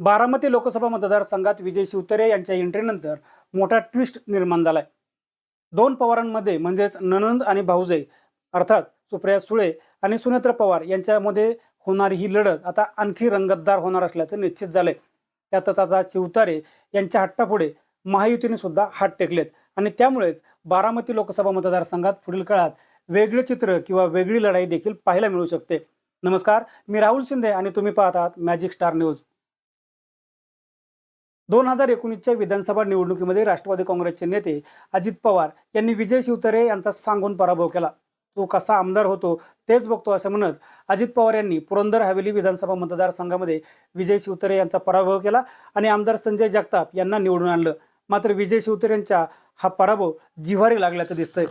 बारामती लोकसभा मतदारसंघात विजय शिवतरे यांच्या एंट्रीनंतर मोठा ट्विस्ट निर्माण झालाय. दोन पवारांमध्ये म्हणजेच ननंद आणि भाऊजय अर्थात सुप्रिया सुळे आणि सुनेत्र पवार यांच्यामध्ये होणारी ही लढत आता आणखी रंगतदार होणार असल्याचं निश्चित झालंय. त्यातच आता शिवतारे यांच्या हट्टापुढे महायुतीने सुद्धा हात टेकलेत आणि त्यामुळेच बारामती लोकसभा मतदारसंघात पुढील काळात वेगळे चित्र किंवा वेगळी लढाई देखील पाहायला मिळू शकते. नमस्कार मी राहुल शिंदे आणि तुम्ही पाहतात आहात मॅजिक स्टार न्यूज दोन हजार एकोणीसच्या विधानसभा निवडणुकीमध्ये राष्ट्रवादी काँग्रेसचे नेते अजित पवार यांनी विजय शिवतरे यांचा सांगून पराभव केला. तो कसा आमदार होतो तेच बघतो असं म्हणत अजित पवार यांनी पुरंदर हवेली विधानसभा मतदारसंघामध्ये विजय शिवतरे यांचा पराभव केला आणि आमदार संजय जगताप यांना निवडून आणलं. मात्र विजय शिवतरे यांचा हा पराभव जिव्हारी लागल्याचं दिसतंय.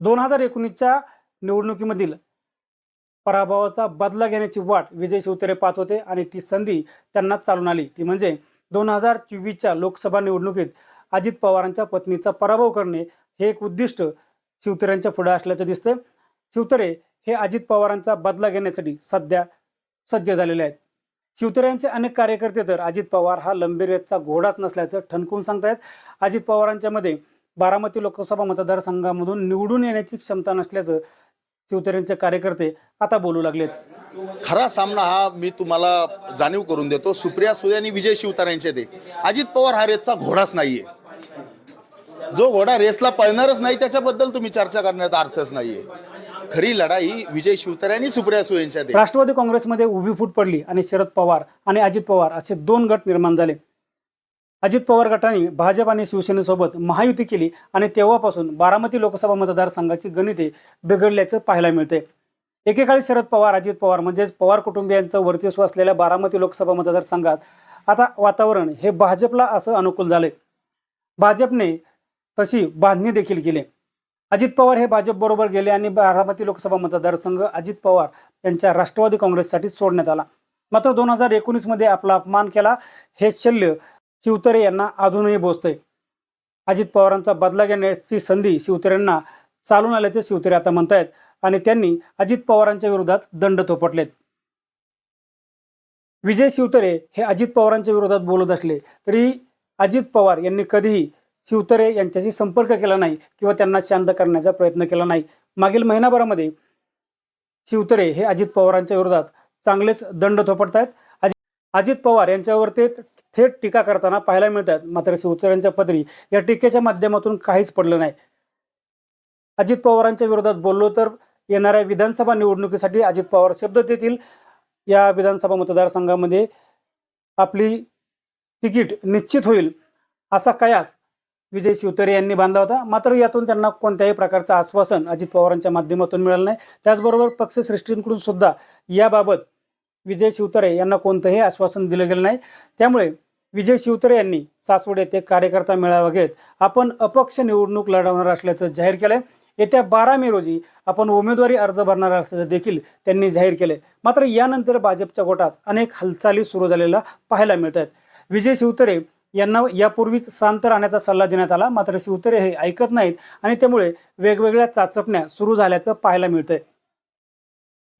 दोन हजार एकोणीसच्या निवडणुकीमधील पराभवाचा बदला घेण्याची वाट विजय शिवतरे पाहत होते आणि ती संधी त्यांना चालून आली. ती म्हणजे दोन हजार चोवीसच्या लोकसभा निवडणुकीत अजित पवारांच्या पत्नीचा पराभव करणे हे एक उद्दिष्ट शिवतेऱ्यांच्या पुढे असल्याचं दिसतं शिवतरे हे अजित पवारांचा बदला घेण्यासाठी सध्या सज्ज झालेले आहेत. शिवतऱ्यांचे अनेक कार्यकर्ते तर अजित पवार हा लंबेरेतचा घोडाच नसल्याचं ठणकून सांगतायत. अजित पवारांच्या मध्ये बारामती लोकसभा मतदारसंघामधून निवडून येण्याची क्षमता नसल्याचं शिवतऱ्यांचे कार्यकर्ते आता बोलू लागलेत. खरा सामना हा मी तुम्हाला जाणीव करून देतो. सुप्रिया सुळे आणि विजय शिवतारेंचे ते. अजित पवार हा रेसचा घोडाच नाहीये. जो घोडा रेसला पळणारच नाही त्याच्याबद्दल तुम्ही चर्चा करण्याचा अर्थच नाहीये. खरी लढाई विजय शिवतारे आणि सुप्रिया सुळेंच्या राष्ट्रवादी काँग्रेसमध्ये उभी फूट पडली आणि शरद पवार आणि अजित पवार असे दोन गट निर्माण झाले. अजित पवार गटाने भाजप आणि शिवसेनेसोबत महायुती केली आणि तेव्हापासून बारामती लोकसभा मतदारसंघाची गणिते बिघडल्याचं पाहायला मिळते एकेकाळी शरद पवार अजित पवार म्हणजेच पवार कुटुंबियांचं वर्चस्व असलेल्या बारामती लोकसभा मतदारसंघात आता वातावरण हे भाजपला असं अनुकूल झाले भाजपने तशी बांधणी देखील केली. अजित पवार हे भाजपबरोबर गेले आणि बारामती लोकसभा मतदारसंघ अजित पवार यांच्या राष्ट्रवादी काँग्रेससाठी सोडण्यात आला. मात्र दोन हजार एकोणीसमध्ये आपला अपमान केला. हे शल्य शिवतरे यांना अजूनही बोचते अजित पवारांचा बदला घेण्याची संधी शिवतरेंना चालून आल्याचे शिवतरे आता म्हणतायत आणि त्यांनी अजित पवारांच्या विरोधात दंड थोपटलेत. विजय शिवतरे हे अजित पवारांच्या विरोधात बोलत असले तरी अजित पवार यांनी कधीही शिवतरे यांच्याशी संपर्क केला नाही किंवा त्यांना शांत करण्याचा प्रयत्न केला नाही. मागील महिनाभरामध्ये शिवतरे हे अजित पवारांच्या विरोधात चांगलेच दंड थोपटतायत. अजित अजित पवार यांच्यावर ते थेट टीका करताना पाहायला मिळतात. मात्र शिवसेनेच्या पदरी या टीकेच्या माध्यमातून काहीच पडलं नाही. अजित पवारांच्या विरोधात बोललो तर येणाऱ्या विधानसभा निवडणुकीसाठी अजित पवार शब्द देतील. या विधानसभा मतदारसंघामध्ये आपली तिकीट निश्चित होईल असा कयास विजय शिवतरे यांनी बांधला होता. मात्र यातून त्यांना कोणत्याही प्रकारचं आश्वासन अजित पवारांच्या माध्यमातून मिळालं नाही. त्याचबरोबर पक्षश्रेष्ठींकडून सुद्धा याबाबत विजय शिवतरे यांना कोणतंही आश्वासन दिलं गेलं नाही. त्यामुळे विजय शिवतरे यांनी सासवड येथे कार्यकर्ता मेळावा घेत आपण अपक्ष निवडणूक लढवणार असल्याचं जाहीर केलंय. येत्या बारा मे रोजी आपण उमेदवारी अर्ज भरणार असल्याचं देखील त्यांनी जाहीर केले मात्र यानंतर भाजपच्या गोटात अनेक हालचाली सुरू झालेल्या पाहायला मिळत आहेत विजय शिवतरे यांना यापूर्वीच शांत राहण्याचा सल्ला देण्यात आला. मात्र शिवतरे हे ऐकत नाहीत आणि त्यामुळे वेगवेगळ्या चाचपण्या सुरू झाल्याचं पाहायला मिळतंय.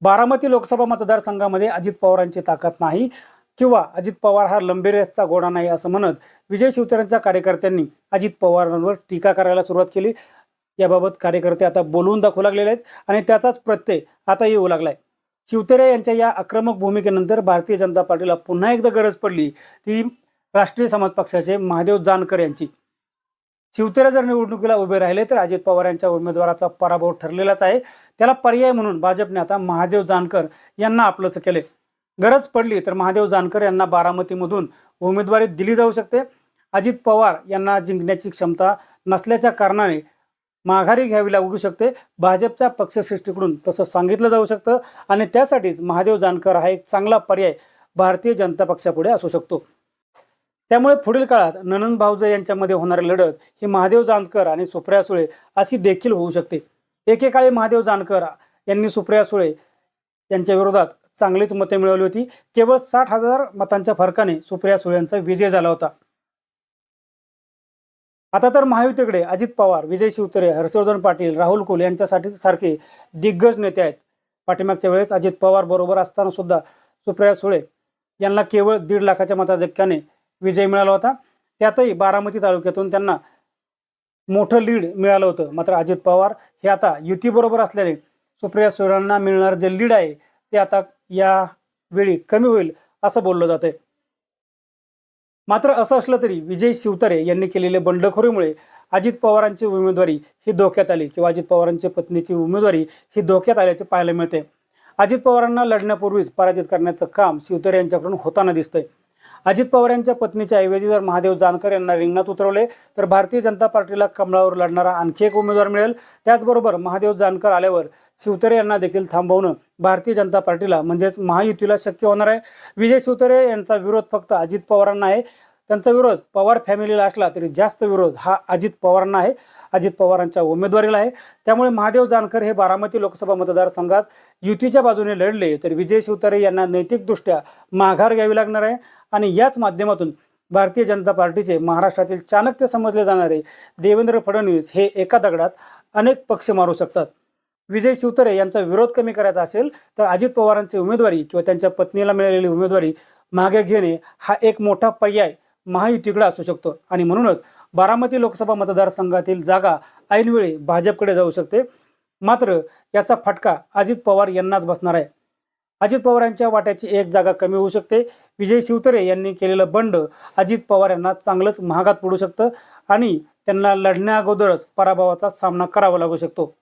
बारामती लोकसभा मतदारसंघामध्ये अजित पवारांची ताकद नाही किंवा अजित पवार हा लंबेरेसचा गोडा नाही असं म्हणत विजय शिवतरेंच्या कार्यकर्त्यांनी अजित पवारांवर टीका करायला सुरुवात केली. याबाबत कार्यकर्ते आता बोलवून दाखवू लागलेले आहेत आणि त्याचाच प्रत्यय आता येऊ लागलाय. शिवतरे यांच्या या आक्रमक भूमिकेनंतर भारतीय जनता पार्टीला पुन्हा एकदा गरज पडली. ती राष्ट्रीय समाज पक्षाचे महादेव जानकर यांची. शिवतेरा जर निवडणुकीला उभे राहिले तर अजित पवार यांच्या उमेदवाराचा पराभव ठरलेलाच आहे. त्याला पर्याय म्हणून भाजपने आता महादेव जानकर यांना आपलंसं केले. गरज पडली तर महादेव जानकर यांना बारामतीमधून उमेदवारी दिली जाऊ शकते. अजित पवार यांना जिंकण्याची क्षमता नसल्याच्या कारणाने माघारी घ्यावी लागू शकते. भाजपच्या पक्षश्रेष्ठीकडून तसं सांगितलं जाऊ शकतं. आणि त्यासाठीच महादेव जानकर हा एक चांगला पर्याय भारतीय जनता पक्षापुढे असू शकतो. त्यामुळे पुढील काळात ननंद भाऊजे यांच्यामध्ये होणारी लढत ही महादेव जानकर आणि सुप्रिया सुळे अशी देखील होऊ शकते. एकेकाळी महादेव जानकर यांनी सुप्रिया सुळे यांच्या विरोधात चांगलीच मते मिळवली होती. केवळ साठ हजार मतांच्या फरकाने सुप्रिया सुळे यांचा विजय झाला होता. आता तर महायुतीकडे अजित पवार विजय शिवतरे हर्षवर्धन पाटील राहुल कोल यांच्यासाठी सारखे दिग्गज नेते आहेत. पाठीमागच्या वेळेस अजित पवार बरोबर असताना सुद्धा सुप्रिया सुळे यांना केवळ दीड लाखाच्या मताधिक्याने विजय मिळाला होता. त्यातही बारामती तालुक्यातून त्यांना मोठं लीड मिळालं होतं मात्र अजित पवार हे आता युतीबरोबर असल्याने सुप्रिया सुळेंना मिळणार जे लीड आहे ते आता या वेळी कमी होईल असं बोललं जातंय. मात्र असं असलं तरी विजय शिवतारे यांनी केलेल्या बंडखोरीमुळे अजित पवारांची उमेदवारी ही धोक्यात आली किंवा अजित पवारांच्या पत्नीची उमेदवारी ही धोक्यात आल्याचे पाहायला मिळते अजित पवारांना लढण्यापूर्वीच पराजित करण्याचं काम शिवतारे यांच्याकडून होताना दिसतंय. अजित पवार यांच्या पत्नीच्या ऐवजी जर महादेव जानकर यांना रिंगणात उतरवले तर भारतीय जनता पार्टीला कमळावर लढणारा आणखी एक उमेदवार मिळेल. त्याचबरोबर महादेव जानकर आल्यावर शिवतरे यांना देखील थांबवणं भारतीय जनता पार्टीला म्हणजेच महायुतीला शक्य होणार आहे. विजय शिवतरे यांचा विरोध फक्त अजित पवारांना आहे. त्यांचा विरोध पवार फॅमिलीला असला तरी जास्त विरोध हा अजित पवारांना आहे. अजित पवारांच्या उमेदवारीला आहे. त्यामुळे महादेव जानकर हे बारामती लोकसभा मतदारसंघात युतीच्या बाजूने लढले तर विजय शिवतारे यांना नैतिकदृष्ट्या माघार घ्यावी लागणार आहे. आणि याच माध्यमातून भारतीय जनता पार्टीचे महाराष्ट्रातील चाणक्य समजले जाणारे देवेंद्र फडणवीस हे एका दगडात अनेक पक्ष मारू शकतात. विजय शिवतरे यांचा विरोध कमी करायचा असेल तर अजित पवारांची उमेदवारी किंवा त्यांच्या पत्नीला मिळालेली उमेदवारी मागे घेणे हा एक मोठा पर्याय महायुतीकडे असू शकतो. आणि म्हणूनच बारामती लोकसभा मतदारसंघातील जागा ऐनवेळी भाजपकडे जाऊ शकते. मात्र याचा फटका अजित पवार यांनाच बसणार आहे. अजित पवार यांच्या वाट्याची एक जागा कमी होऊ शकते. विजय शिवतरे यांनी केलेलं बंड अजित पवार यांना चांगलंच महागात पडू शकतं आणि त्यांना लढण्या अगोदरच पराभवाचा सामना करावा लागू शकतो.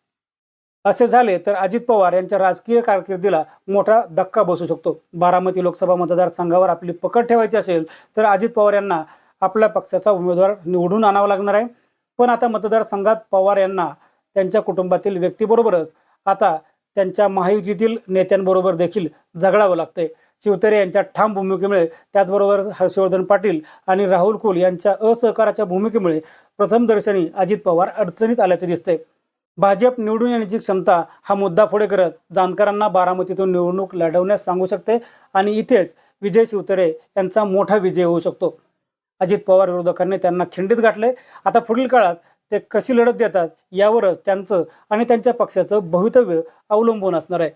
असे झाले तर अजित पवार यांच्या राजकीय कारकिर्दीला मोठा धक्का बसू शकतो. बारामती लोकसभा मतदारसंघावर आपली पकड ठेवायची असेल तर अजित पवार यांना आपल्या पक्षाचा उमेदवार निवडून आणावा लागणार आहे. पण आता मतदारसंघात पवार यांना त्यांच्या कुटुंबातील व्यक्तीबरोबरच आता त्यांच्या महायुतीतील नेत्यांबरोबर देखील झगडावं लागतंय. शिवतरे यांच्या ठाम भूमिकेमुळे त्याचबरोबर हर्षवर्धन पाटील आणि राहुल कुल यांच्या असहकाराच्या भूमिकेमुळे प्रथमदर्शनी अजित पवार अडचणीत आल्याचे दिसते. भाजप निवडून येण्याची क्षमता हा मुद्दा पुढे करत जानकरांना बारामतीतून निवडणूक लढवण्यास सांगू शकते आणि इथेच विजय शिवतरे यांचा मोठा विजय होऊ शकतो. अजित पवार विरोधकांनी त्यांना खिंडीत गाठले. आता पुढील काळात ते कशी लढत देतात यावरच त्यांचं आणि त्यांच्या पक्षाचं भवितव्य अवलंबून असणार आहे.